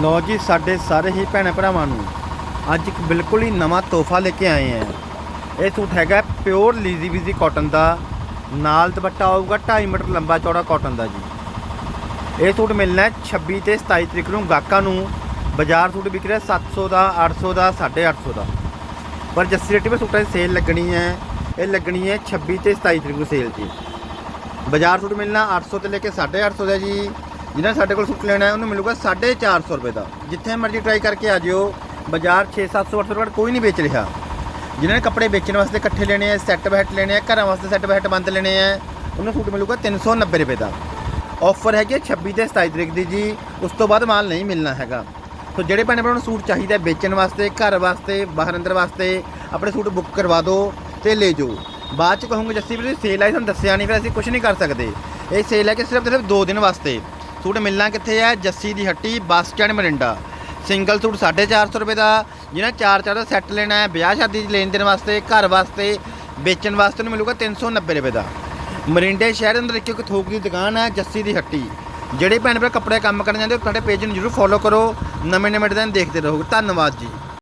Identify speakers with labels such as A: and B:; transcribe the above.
A: ਲੋ ਜੀ, ਸਾਡੇ ਸਾਰੇ ਹੀ ਭੈਣ ਭਰਾਵਾਂ ਨੂੰ ਅੱਜ ਇੱਕ ਬਿਲਕੁਲ ਹੀ ਨਵਾਂ ਤੋਹਫਾ ਲੈ ਕੇ ਆਏ ਆ ਇਹ ਸੂਟ ਹੈਗਾ ਪਿਓਰ ਲੀਜ਼ੀ ਵੀਜ਼ੀ ਕਾਟਨ ਦਾ। ਨਾਲ ਦੁਪੱਟਾ ਆਊਗਾ 2.5 ਮੀਟਰ ਲੰਬਾ ਚੌੜਾ ਕਾਟਨ ਦਾ ਜੀ। ਇਹ ਸੂਟ ਮਿਲਣਾ ਹੈ 26 ਤੇ 27 ਤਰੀਕ ਨੂੰ ਗਾਹਕਾਂ ਨੂੰ। ਬਾਜ਼ਾਰ ਸੂਟ ਵਿਕ ਰਿਹਾ 700 ਦਾ 800 ਦਾ 850 ਦਾ। ਪਰ ਜੱਸੀ ਰੇਟੀ 'ਤੇ ਸੂਟਾਂ ਦੀ ਸੇਲ ਲੱਗਣੀ ਹੈ। ਇਹ ਲੱਗਣੀ ਹੈ 26 ਤੇ 27 ਤਰੀਕ ਨੂੰ ਸੇਲ ਜੀ ਬਾਜ਼ਾਰ ਸੂਟ ਮਿਲਣਾ 800 ਤੋਂ ਲੈ ਕੇ 850 ਦਾ ਜੀ। ਜਿਹਨਾਂ ਸਾਡੇ ਕੋਲ ਸੂਟ ਲੈਣਾ ਹੈ, ਉਹਨੂੰ ਮਿਲੂਗਾ 450 ਰੁਪਏ ਦਾ। ਜਿੱਥੇ ਮਰਜ਼ੀ ਟਰਾਈ ਕਰਕੇ ਆ ਜਿਓ, ਬਾਜ਼ਾਰ 6-700 800 ਰੁਪਏ ਕੋਈ ਨਹੀਂ ਵੇਚ ਰਿਹਾ। ਜਿਨ੍ਹਾਂ ਨੇ ਕੱਪੜੇ ਵੇਚਣ ਵਾਸਤੇ ਇਕੱਠੇ ਲੈਣੇ ਆ ਸੈੱਟ ਬੈਟ ਲੈਣੇ ਆ ਘਰਾਂ ਵਾਸਤੇ ਸੈੱਟ ਬੈਟ ਬੰਦ ਲੈਣੇ ਆ ਉਹਨੂੰ ਸੂਟ ਮਿਲੂਗਾ 390 ਰੁਪਏ ਦਾ। ਆਫਰ ਹੈਗੀ ਹੈ 26 ਤੇ 27 ਤਰੀਕ ਦੀ ਜੀ, ਉਸ ਤੋਂ ਬਾਅਦ ਮਾਲ ਨਹੀਂ ਮਿਲਣਾ ਹੈਗਾ। ਸੋ ਜਿਹੜੇ ਭੈਣ ਭਰਾ ਨੂੰ ਸੂਟ ਚਾਹੀਦਾ ਵੇਚਣ ਵਾਸਤੇ, ਘਰ ਵਾਸਤੇ, ਬਾਹਰ ਅੰਦਰ ਵਾਸਤੇ, ਆਪਣੇ ਸੂਟ ਬੁੱਕ ਕਰਵਾ ਦਿਓ ਤੇ ਲੈ ਜਾਓ। ਬਾਅਦ ਚ ਕਹੋਗੇ ਜੱਸੀ ਵੀਰ ਸੇਲ ਆਈ, ਤੁਹਾਨੂੰ ਦੱਸਿਆ ਨਹੀਂ, ਫਿਰ ਅਸੀਂ ਕੁਝ ਨਹੀਂ ਕਰ ਸਕਦੇ। ਇਹ ਸੇਲ ਹੈ ਕਿ ਸਿਰਫ ਤੇ ਸਿਰਫ 2 ਦਿਨ ਵਾਸਤੇ। ਸੂਟ ਮਿਲਣਾ ਕਿੱਥੇ ਹੈ ਜੱਸੀ ਦੀ ਹੱਟੀ, bus stand Morinda. Single suit 450 ਰੁਪਏ ਦਾ। ਜਿਹਨਾਂ ਚਾਰ ਚਾਰ ਦਾ ਸੈੱਟ ਲੈਣਾ ਹੈ, ਵਿਆਹ ਸ਼ਾਦੀ 'ਚ ਲੈਣ ਦੇਣ ਵਾਸਤੇ, ਘਰ ਵਾਸਤੇ, ਵੇਚਣ ਵਾਸਤੇ ਨੂੰ ਮਿਲੂਗਾ 390 ਰੁਪਏ ਦਾ। ਮਰਿੰਡੇ ਸ਼ਹਿਰ ਦੇ ਅੰਦਰ ਇੱਕ ਇੱਕ ਥੋਕ ਦੀ ਦੁਕਾਨ ਹੈ, ਜੱਸੀ ਦੀ ਹੱਟੀ। ਜਿਹੜੇ ਭੈਣ ਭਰਾ ਕੱਪੜੇ ਕੰਮ ਕਰਨ ਜਾਂਦੇ ਉਹ ਸਾਡੇ ਪੇਜ ਨੂੰ ਜਰੂਰ ਫੋਲੋ ਕਰੋ। ਨਵੇਂ ਨਵੇਂ ਡਿਜ਼ਾਈਨ ਦੇਖਦੇ ਰਹੋ। ਧੰਨਵਾਦ ਜੀ।